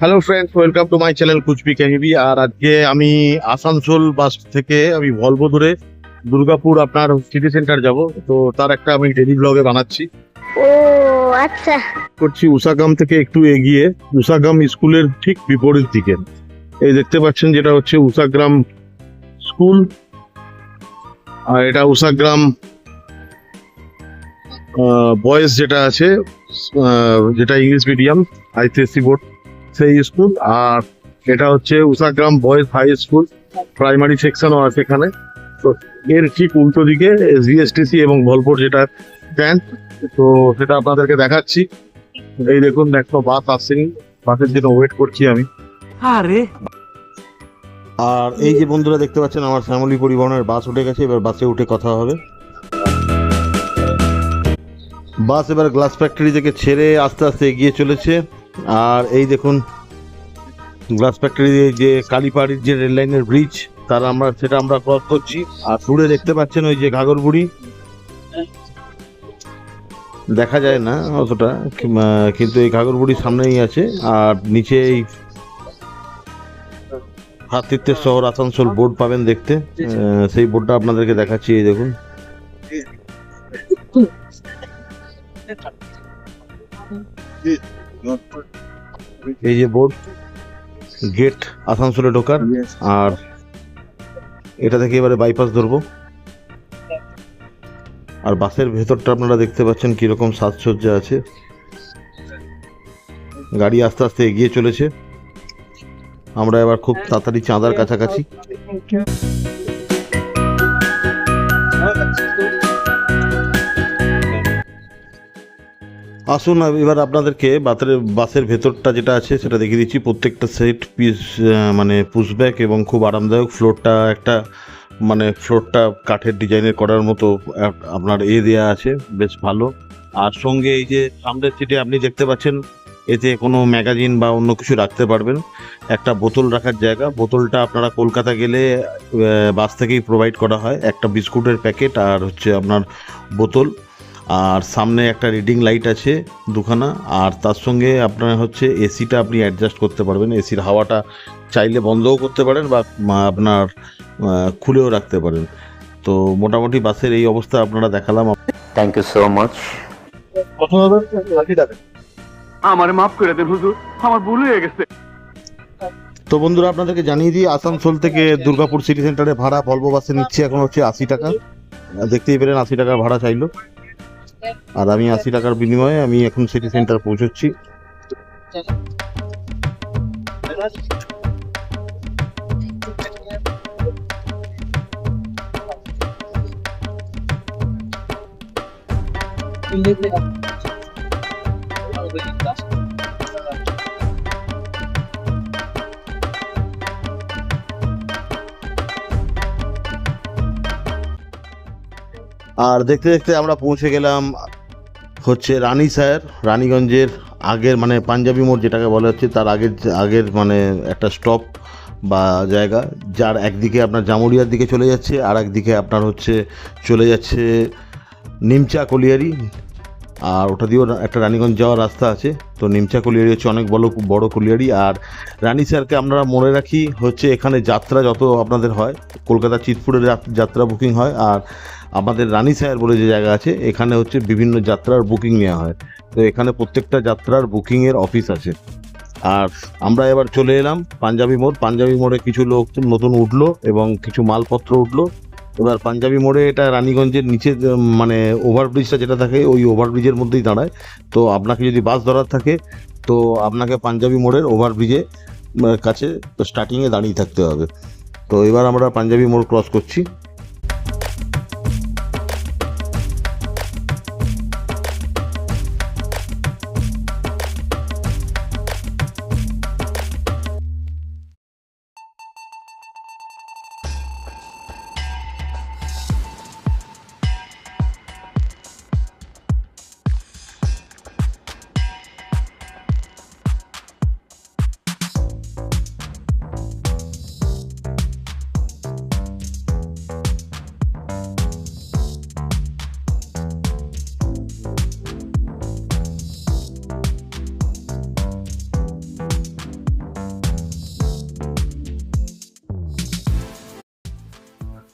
Hello friends welcome to my channel কুচবি কাহিবি আর আজকে আমি আসানসোল বাস থেকে আমি ভলভো ধরে দুর্গাপুর আপনার সিটি সেন্টার যাব। তো তার একটা আমি ডেলি ব্লগে বানাচ্ছি। ও আচ্ছা। করছি উষাগাম থেকে একটু এগিয়ে। উষাগাম স্কুলের ঠিক বিপরীত দিকে। এই দেখতে পাচ্ছেন যেটা হচ্ছে উষাগ্রাম স্কুল আর এটা উষাগ্রাম বয়েজ যেটা আছে যেটা ইংলিশ মিডিয়াম আইসিএসসি বোর্ড সেই স্কুল। আর এটা হচ্ছে Ushagram boys high school primary সেকশনও আছে এখানে। তো এর ঠিক উল্টো দিকে জিএসটিসি এবং ভলপুর যেটা স্ট্যান্ড তো সেটা আপনাদেরকে দেখাচ্ছি। এই দেখুন একটা বাস আসছেনি বাসের জন্য ওয়েট করছি আমি। আরে! আর এই যে বন্ধুরা দেখতে পাচ্ছেন আমার ফ্যামিলি পরিবহনের বাস উঠে গেছে। এবার বাসে উঠে কথা হবে। বাস এবার গ্লাস ফ্যাক্টরি থেকে ছেড়ে আস্তে আস্তে এগিয়ে চলেছে। আর এই দেখুন গ্লাস ফ্যাক্টরি যে কালীপাড়ির যে রেল লাইনের ব্রিজ তার আমরা, সেটা আমরা ক্রস করছি। আর দূরে দেখতে পাচ্ছেন ওই যে ঘাগরবুড়ি। দেখা যায় না অতটা কিন্তু এই ঘাগরবুড়ির সামনেই আছে। আর নিচে এই হাতিত্বের শহর আসানসোল বোর্ড পাবেন দেখতে। সেই বোর্ডটা আপনাদেরকে দেখাচ্ছি, এই দেখুন। এই যে বোর্ড গেট আসানসোলে ঢোকার আর এটা থেকে এবারে বাইপাস ধরবো। আর বাসের ভেতরটা আপনারা দেখতে পাচ্ছেন কীরকম সাজসজ্জা আছে। গাড়ি আস্তে আস্তে এগিয়ে চলেছে। আমরা এবার খুব তাড়াতাড়ি চাঁদার কাছাকাছি। আসুন এবার আপনাদেরকে বাতের, বাসের ভেতরটা যেটা আছে সেটা দেখিয়ে দিচ্ছি। প্রত্যেকটা সেট পিস মানে পুশব্যাক এবং খুব আরামদায়ক ফ্লোরটা, একটা মানে ফ্লোরটা কাঠের ডিজাইনের করার মতো আপনার এ দেওয়া আছে, বেশ ভালো। আর সঙ্গে এই যে সামনের সিটে আপনি দেখতে পাচ্ছেন, এতে কোনো ম্যাগাজিন বা অন্য কিছু রাখতে পারবেন। একটা বোতল রাখার জায়গা, বোতলটা আপনারা কলকাতা গেলে বাস থেকেই প্রোভাইড করা হয়। একটা বিস্কুটের প্যাকেট আর হচ্ছে আপনার বোতল। আর সামনে একটা রিডিং লাইট আছে দুখানা আর তার সঙ্গে আপনার হচ্ছে এসিটা আপনি অ্যাডজাস্ট করতে পারবেন। এসির হাওয়াটা চাইলে বন্ধও করতে পারেন বা আপনার খুলেও রাখতে পারেন। তো মোটামুটি বাসের এই অবস্থা আপনারা দেখালাম। থ্যাংক ইউ সো মাচ আমারে মাফ করে দেন হুজুর আমার ভুল হয়ে গেছে। তো বন্ধুরা আপনাদেরকে জানিয়ে দিই আসানসোল থেকে দুর্গাপুর সিটি সেন্টারে ভাড়া ভলভো বাসে নিচ্ছে এখন হচ্ছে আশি টাকা। দেখতেই পেলেন আশি টাকা ভাড়া চাইলো। আর আমি আশি টাকার বিনিময়ে আমি এখন সিটি সেন্টার পৌঁছচ্ছি। আর দেখতে দেখতে আমরা পৌঁছে গেলাম হচ্ছে রানী স্যার, রানীগঞ্জের আগের মানে পাঞ্জাবি মোড় যেটাকে বলা হচ্ছে, তার আগের আগের মানে একটা স্টপ বা জায়গা, যার একদিকে আপনার জামুরিয়ার দিকে চলে যাচ্ছে আর একদিকে আপনার হচ্ছে চলে যাচ্ছে নিমচা কলিয়ারি। আর ওটা দিয়েও একটা রানীগঞ্জ যাওয়ার রাস্তা আছে। তো নিমচা কলিয়ারি হচ্ছে অনেক বড় বড় কলিয়ারি। আর রানী স্যারকে আমরা মনে রাখি হচ্ছে এখানে যাত্রা যত আপনাদের হয়, কলকাতা চিতপুরের যাত্রা বুকিং হয়। আর আমাদের রানী স্যার বলে যে জায়গা আছে, এখানে হচ্ছে বিভিন্ন যাত্রার বুকিং নেওয়া হয়। তো এখানে প্রত্যেকটা যাত্রার বুকিংয়ের অফিস আছে। আর আমরা এবার চলে এলাম পাঞ্জাবি মোড়। পাঞ্জাবি মোড়ে কিছু লোক নতুন উঠল এবং কিছু মালপত্র উঠল। এবার পাঞ্জাবি মোড়ে এটা রানীগঞ্জের নিচে মানে ওভারব্রিজটা যেটা থাকে, ওই ওভারব্রিজের মধ্যেই দাঁড়ায়। তো আপনাকে যদি বাস ধরার থাকে, তো আপনাকে পাঞ্জাবি মোড়ের ওভারব্রিজে কাছে স্টার্টিংয়ে দাঁড়িয়ে থাকতে হবে। তো এবার আমরা পাঞ্জাবি মোড় ক্রস করছি।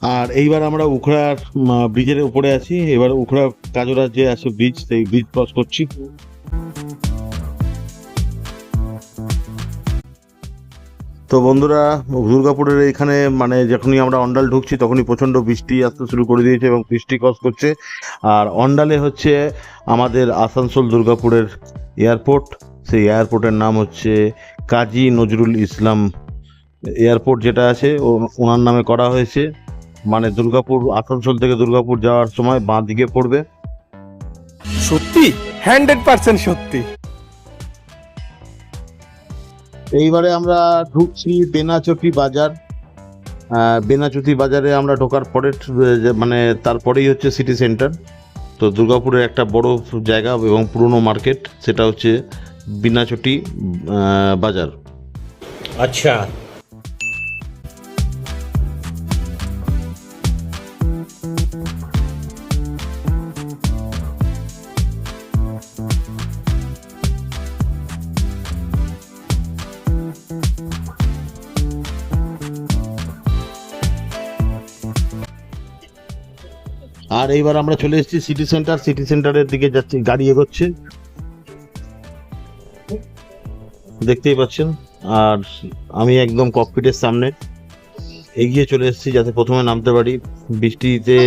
আর এইবার আমরা উখড়ার ব্রিজের উপরে আছি। এবার উখড়া কাজরা যে আছে ব্রিজ, সেই ব্রিজ ক্রস করছি। তো বন্ধুরা, দুর্গাপুরের এখানে মানে যখনই আমরা অন্ডাল ঢুকছি, তখনই প্রচণ্ড বৃষ্টি আসতে শুরু করে দিয়েছে এবং বৃষ্টি ক্রস করছে। আর অন্ডালে হচ্ছে আমাদের আসানসোল দুর্গাপুরের এয়ারপোর্ট। সেই এয়ারপোর্টের নাম হচ্ছে কাজী নজরুল ইসলাম এয়ারপোর্ট যেটা আছে ওনার নামে করা হয়েছে। মানে দুর্গাপুর আসানসোল থেকে দুর্গাপুর যাওয়ার সময় বাঁ দিকে পড়বে। সত্যি? হান্ড্রেড পার্সেন্ট সত্যি। এইবারে আমরা ঢুকছি বেনাচটি বাজার। বেনাচটি বাজারে আমরা ঢোকার পরে মানে তারপরেই হচ্ছে সিটি সেন্টার তো দুর্গাপুরের একটা বড় জায়গা এবং পুরনো মার্কেট সেটা হচ্ছে বিনাচটি বাজার। আচ্ছা আর এইবার আমরা চলে এসেছি সিটি সেন্টার সিটি সেন্টারের দিকে যাচ্ছি, গাড়ি এগোচ্ছে। দেখতেই পাচ্ছেন, আর আমি একদম ককপিটের সামনে। এগিয়ে চলে এসেছি যাতে প্রথমে নামতে পারি। বৃষ্টিতে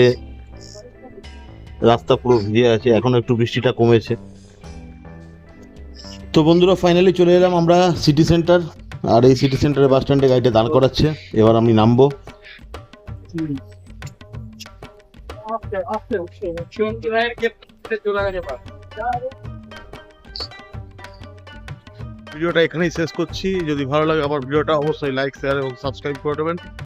রাস্তা পুরো ভিজে আছে, এখন একটু বৃষ্টিটা কমেছে। তো বন্ধুরা ফাইনালি চলে এলাম আমরা সিটি সেন্টার আর এই সিটি সেন্টারের বাস স্ট্যান্ডে গাড়িটা দাঁড় করাচ্ছে। এবার আমি নামবো। ভিডিওটা এখানেই শেষ করছি। যদি ভালো লাগে আমার ভিডিওটা অবশ্যই লাইক শেয়ার এবং সাবস্ক্রাইব করে দেবেন।